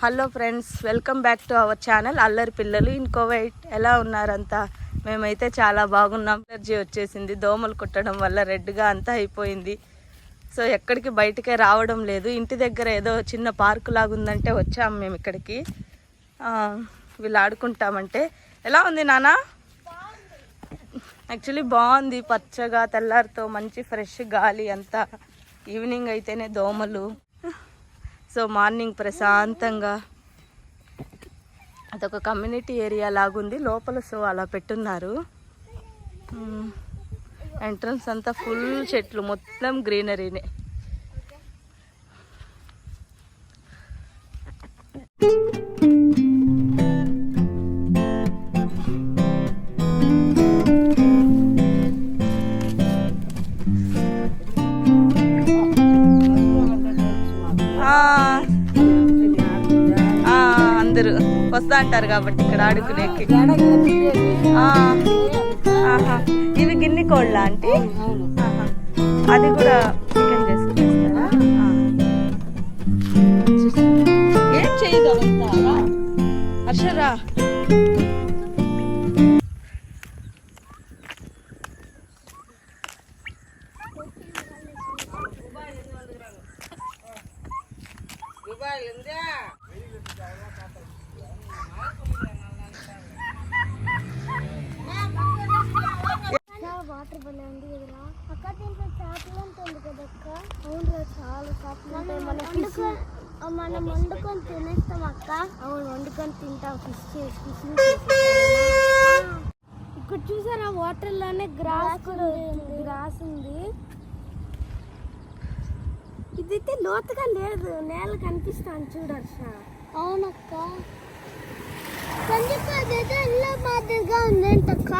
Hello friends welcome back to our channel Allari Pillalu in Kuwait. ఎలా ఉన్నారంతా? మేమైతే చాలా బాగున్నాం. ఎలర్జీ వచ్చేసింది. దోమలు కుట్టడం వల్ల రెడ్గా అంతా అయిపోయింది. సో ఎక్కడికి బయటకే రావడం లేదు. ఇంటి దగ్గర ఏదో చిన్న పార్కు లాగుందంటే వచ్చాము వచ్చాం మేము ఇక్కడికి. వీళ్ళు ఆడుకుంటామంటే. ఎలా ఉంది నానా? యాక్చువల్లీ బాగుంది. పచ్చగా తెల్లారితో మంచి ఫ్రెష్ గాలి అంతా. ఈవినింగ్ అయితేనే దోమలు. సో మార్నింగ్ ప్రశాంతంగా అదొక కమ్యూనిటీ ఏరియా లాగుంది. లోపల సో అలా పెట్టున్నారు. ఎంట్రన్స్ అంతా ఫుల్ చెట్లు మొత్తం గ్రీనరీనే. అందరూ వస్తా అంటారు కాబట్టి ఇక్కడ ఆడుకునేకి. ఇవి గిన్ని కోళ్ళ అంటే? అది కూడా చికెన్ చేసుకునేస్తారా? ఆ. ఏం చేయదు అవంతా హర్షరా వాటర్ భలే ఉంది కదరా అక్క దీంట్లో చేపలు ఉంటుంది అవునురా చాలా చేపలు మనం ఫిష్ వండుకొని తినేస్తాం అక్క. అవును వండుకొని తింటాం ఫిష్ చేసి ఫిషింగ్ ఇక్కడ చూసారా వాటర్లోనే గ్రాస్ కూడా గ్రాస్ ఉంది ఇదైతే లోతుగా లేదు నేల కనిపిస్తాను చూడర్ష అవునక్క. మాదిరిగా ఉందేంటక్క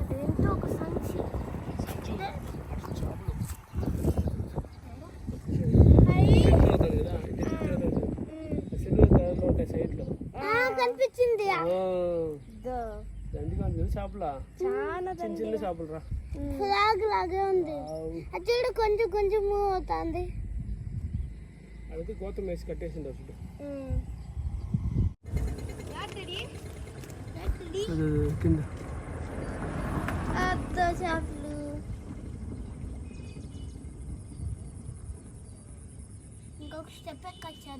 అదేంటో ఒక సంచి. కనిపించింది. చేపల చాలా చిన్న చిన్న చేపలు రా ఫ్లాగ్ లాగే ఉంది. అది చూడు కొంచెం కొంచెం మూవ్ అవుతుంది. అడిగితే గోతం వేసి కట్టేసింది అసలు కింద అబ్బో చేపలు ఇంకొక స్టెప్ ఎక్కొచ్చా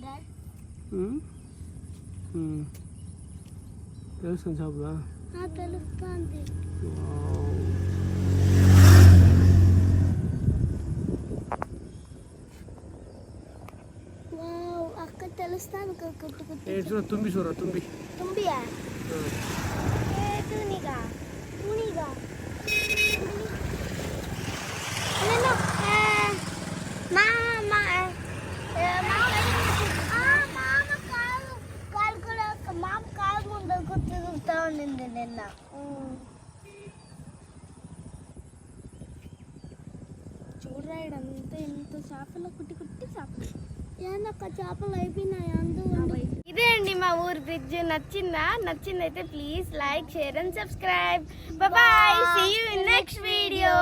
తెలుస్తుంది చేపల తెలుస్తుంది వావ్ అక్క తెలుస్తాను కుట్టు కుట్టు ఏ చూడ తుంబి చూడ తుంబి తుంబియా ఏ తూనిగా తూనిగా నేను ఏ, మా మా మామ కాలు కాలు కూడా మామ కాలు ముందు కూర్చుంటా ఉండింది నిన్న. చూడరా ఇడంతా ఎంత చేపలు కుట్టి కుట్టి చేపలు. ఏందక్క చేపలు అయిపోయినాయి? అందు మా ఊరు బ్రిడ్జ్ నచ్చిందా? నచ్చిందైతే please like share and subscribe. Bye see you in next video